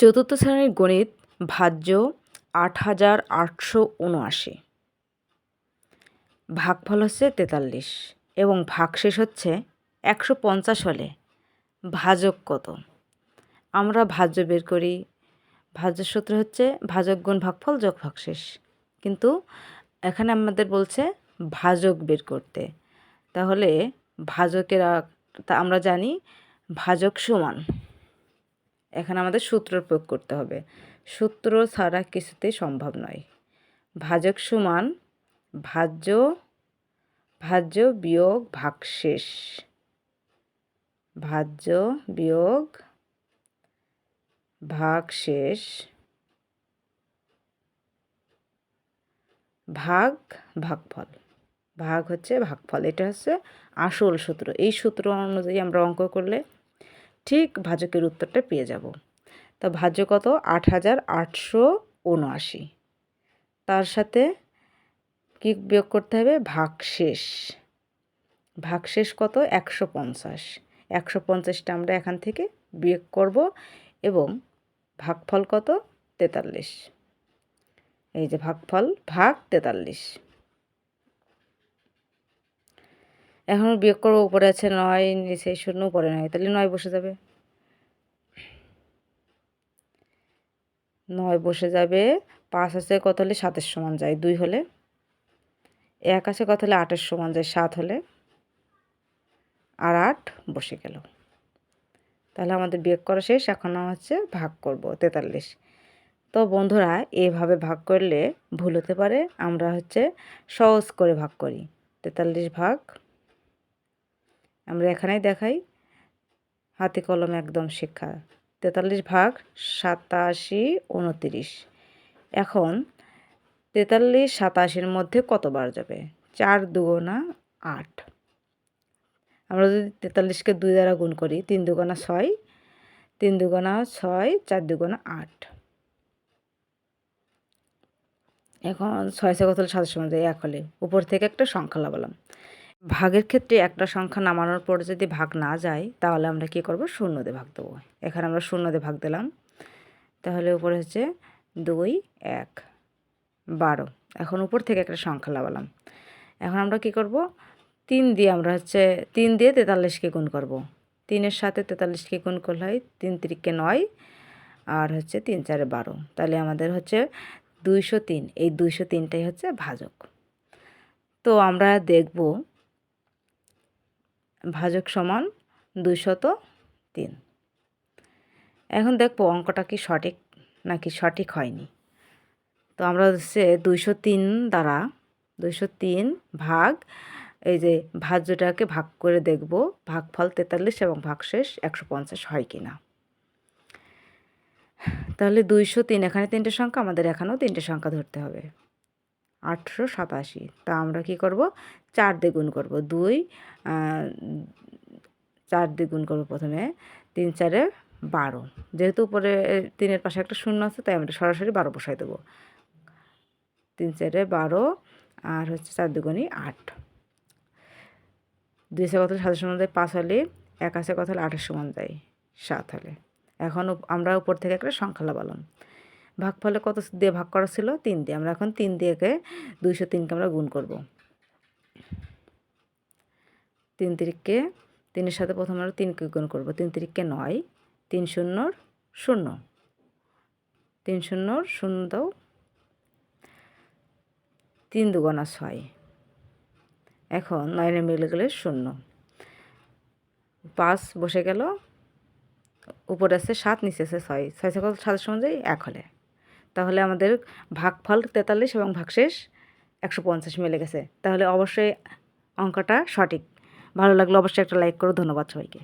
চতুর্থ শ্রেণির গণিত ভাজ্য আট হাজার আটশো উনআশি। ভাগফল হচ্ছে তেতাল্লিশ এবং ভাগশেষ হচ্ছে একশো পঞ্চাশ হলে ভাজক কত? আমরা ভাজ্য বের করি। ভাজ্য সূত্র হচ্ছে ভাজক গুণ ভাগফল যোগ ভাগশেষ। কিন্তু এখানে আমাদের বলছে ভাজক বের করতে। তাহলে ভাজকেরা তা আমরা জানি ভাজক সমান। এখানে আমাদের সূত্র প্রয়োগ করতে হবে। সূত্র ছাড়া কিছুতেই সম্ভব নয়। ভাজক সমান ভাজ্য ভাজ্য বিয়োগ ভাগশেষ। ভাজ্য বিয়োগ ভাগশেষ। ভাগ ভাগফল। ভাগ হচ্ছে ভাগফল। এটা হচ্ছে আসল সূত্র। এই সূত্র অনুযায়ী আমরা অঙ্ক করলে ঠিক ভাজকের উত্তরটা পেয়ে যাব। তা ভাজ্য কত? আট হাজার আটশো উনআশি। তার সাথে কী বিয়োগ করতে হবে? ভাগশেষ। ভাগশেষ কত? একশো পঞ্চাশ। একশো পঞ্চাশটা আমরা এখান থেকে বিয়োগ করব এবং ভাগফল কত? তেতাল্লিশ। এই যে ভাগফল, ভাগ তেতাল্লিশ। এখন বিয়োগ করব, উপরে আছে নয়, নিচে শূন্য, উপরে নয়, তাহলে নয় বসে যাবে। নয় বসে যাবে, পাঁচ আছে কত হলে? সাতের সমান যায়, দুই হলে। এক আছে কত হলে? আটের সমান যায়, সাত হলে। আর আট বসে গেল। তাহলে আমাদের বিয়োগ করা শেষ, এখন হচ্ছে ভাগ করব, তেতাল্লিশ। তো বন্ধুরা, এভাবে ভাগ করলে ভুল হতে পারে, আমরা হচ্ছে সহজ করে ভাগ করি। তেতাল্লিশ ভাগ আমরা এখানেই দেখাই। হাতে কলম একদম শিক্ষা। তেতাল্লিশ ভাগ সাতাশি উনতিরিশ। এখন তেতাল্লিশ সাতাশির মধ্যে কতবার যাবে? চার দুগুণা আট। আমরা যদি তেতাল্লিশকে দুই দ্বারা গুণ করি, তিন দুগুণা ছয়, তিন দুগুণা ছয়, চার দুগুণা আট। এখন ছয় ছয় কত সাতাশ যায় এক হলে? উপর থেকে একটা সংখ্যা লাগালাম। ভাগের ক্ষেত্রে একটা সংখ্যা নামানোর পর যদি ভাগ না যায়, তাহলে আমরা কি করব? শূন্য দিয়ে ভাগ দেবো। এখানে আমরা শূন্য দিয়ে ভাগ দিলাম। তাহলে উপরে হচ্ছে দুই, এক, বারো। এখন উপর থেকে একটা সংখ্যা লাগালাম। এখন আমরা কি করব? তিন দিয়ে আমরা হচ্ছে তিন দিয়ে তেতাল্লিশকে গুণ করব। তিনের সাথে তেতাল্লিশকে গুণ করলে হয় তিন তিরিককে নয় আর হচ্ছে তিন চারে বারো। তাহলে আমাদের হচ্ছে দুইশো তিন। এই দুইশো তিনটাই হচ্ছে ভাজক। তো আমরা দেখব ভাজক সমান দুইশত তিন। এখন দেখব অঙ্কটা কি সঠিক নাকি সঠিক হয়নি। তো আমরা হচ্ছে দুইশো তিন দ্বারা দুইশো তিন ভাগ এই যে ভাজ্যটাকে ভাগ করে দেখব ভাগফল তেতাল্লিশ এবং ভাগশেষ একশো পঞ্চাশ হয় কি না তাহলে দুইশো তিন, এখানে তিনটে সংখ্যা, আমাদের এখানেও তিনটে সংখ্যা ধরতে হবে। আটশো সাতাশি। তা আমরা কি করব? চার দিয়ে গুণ করব, দুই চার দিয়ে গুণ করব প্রথমে, তিন চারে বারো। যেহেতু উপরে তিনের পাশে একটা শূন্য আছে, তাই আমরা সরাসরি বারো বসাই দেবো। তিন চারে বারো, আর হচ্ছে চার দুগুণই আট। দুই আছে কত সাতের সমান যায় পাঁচ হলে, এক আছে কত হলে? আটের সমান যায় সাত হলে। এখন আমরা উপর থেকে একটা সংখ্যা লাগালাম ভাগ ফলে কত দিয়ে ভাগ করা ছিল? তিন দিয়ে। আমরা এখন তিন দিয়েকে দুইশো তিনকে আমরা গুণ করব। তিন তিরিককে তিনের সাথে প্রথম আমরা তিনকে গুণ করব। তিন তিরিককে নয়, তিন শূন্যর শূন্য। তিন শূন্যর শূন্য দাও। তিন দুগোনা ছয়। এখন নয়নে মিলে গেলে শূন্য। পাঁচ বসে গেল। উপরে আছে সাত, নিচে আছে ছয়। ছয় সকল সাতের সমান এক হলে। তাহলে আমাদের ভাগফল তেতাল্লিশ এবং ভাগশেষ একশো পঞ্চাশ মিলে গেছে। তাহলে অবশ্যই অঙ্কটা সঠিক। ভালো লাগলে অবশ্যই একটা লাইক করো। ধন্যবাদ সবাইকে।